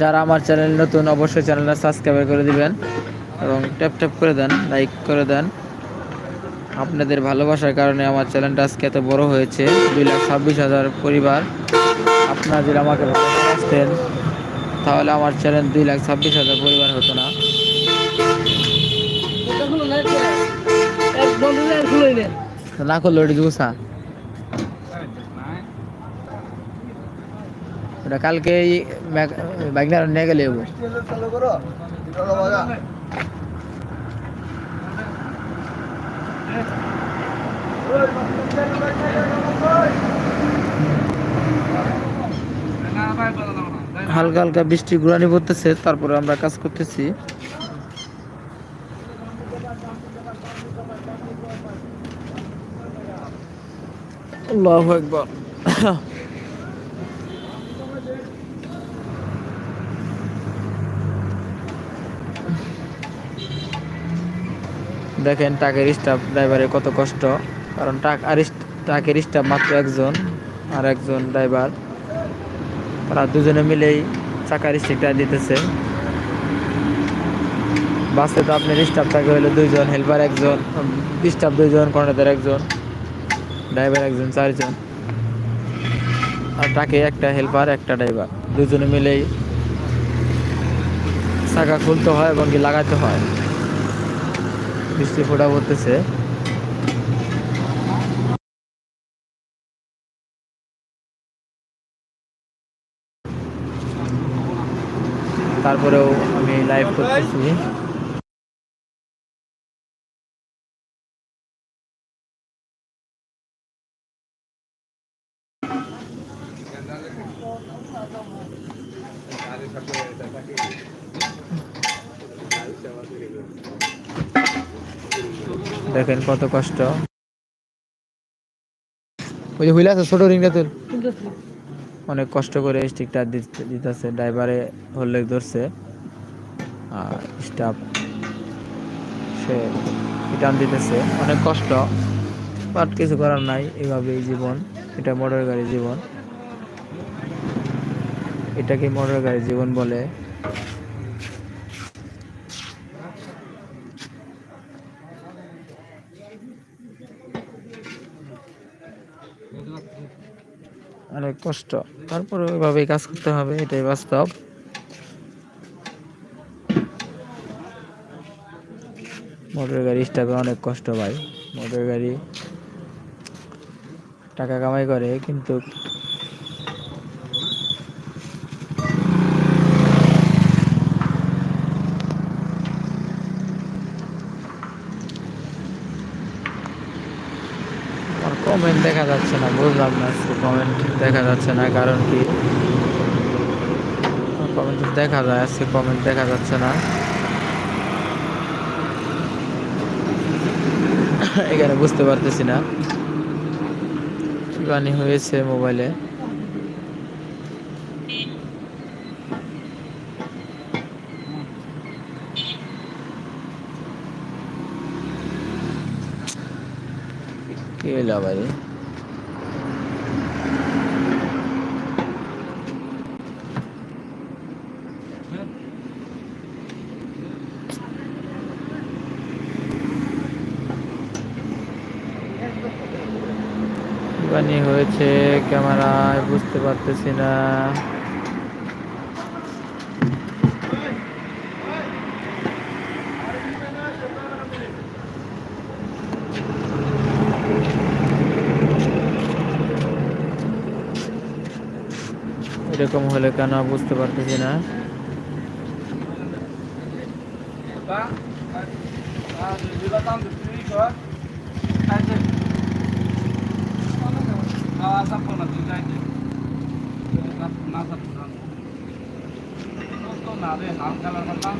যারা আমার চ্যানেল নতুন অবশ্যই চ্যানেলটা সাবস্ক্রাইব করে দিবেন এবং ট্যাপ ট্যাপ করে দেন লাইক করে দেন। আপনাদের ভালোবাসার কারণে আমার চ্যানেলটা আজকে এত বড় হয়েছে দুই লাখ ছাব্বিশ হাজার পরিবার। আপনারা যদি আমাকে ভালোবাসতেন তাহলে আমার চ্যানেল দুই লাখ ছাব্বিশ হাজার পরিবার হতো না। না করল ওটা জুসা কালকে বাইক নিয়ে গেলে হালকা হালকা বৃষ্টি গুড়ানি পড়তেছে, তারপরে আমরা কাজ করতেছি। আল্লাহু আকবার। দেখেন ট্রাকের স্টাফ ড্রাইভারের কত কষ্ট। কারণ ট্রাক আর ট্রাকের স্টাফ মাত্র একজন আর একজন ড্রাইভার তারা দুজনে মিলেই চাকার স্টিকটা দিতেছে। বাসে তো আপনার স্টাফ থাকে হলো দুইজন হেল্পার একজন স্টাফ দুইজন কন্ডাক্টর একজন ড্রাইভার একজন, চারজন। আর ট্রাকে একটা হেল্পার একটা ড্রাইভার দুজনে মিলেই চাকা খুলতে হয় এবং কি লাগাতে হয়। বৃষ্টি ফোটা পড়তেছে। তারপরেও আমি লাইভ করতেছি। দেখেন কত কষ্ট। ওই যে হুইল আছে ছোট রিংটা তুল অনেক কষ্ট করে স্টিকটা দিতেছে ড্রাইভারে হলে ধরছে। আর স্টাফ সে রিটার্ন দিতেছে। অনেক কষ্ট বাট কিছু করার নাই এভাবেই জীবন। এটা মোটর গাড়ি জীবন। এটাকে মোটর গাড়ি জীবন বলে। অনেক কষ্ট। তারপরে ওইভাবেই কাজ করতে হবে, এটাই বাস্তব। মোটর গাড়ি স্টাফে অনেক কষ্ট পায় মোটর গাড়ি টাকা কামাই করে, কিন্তু কমেন্ট দেখা যাচ্ছে না, বুঝলাম না। কমেন্ট দেখা যাচ্ছে না, কারণ কি? কমেন্ট দেখা যায়, আজকে কমেন্ট দেখা যাচ্ছে না। এখানে বুঝতে পারতেছি না। হয়েছে মোবাইলে? কি হইল আবার? হয়েছে? ক্যামেরায় বুঝতে পারতেছি না। এরকম হলে কেন বুঝতে পারতেছি না। না রে হাল খেলার কথা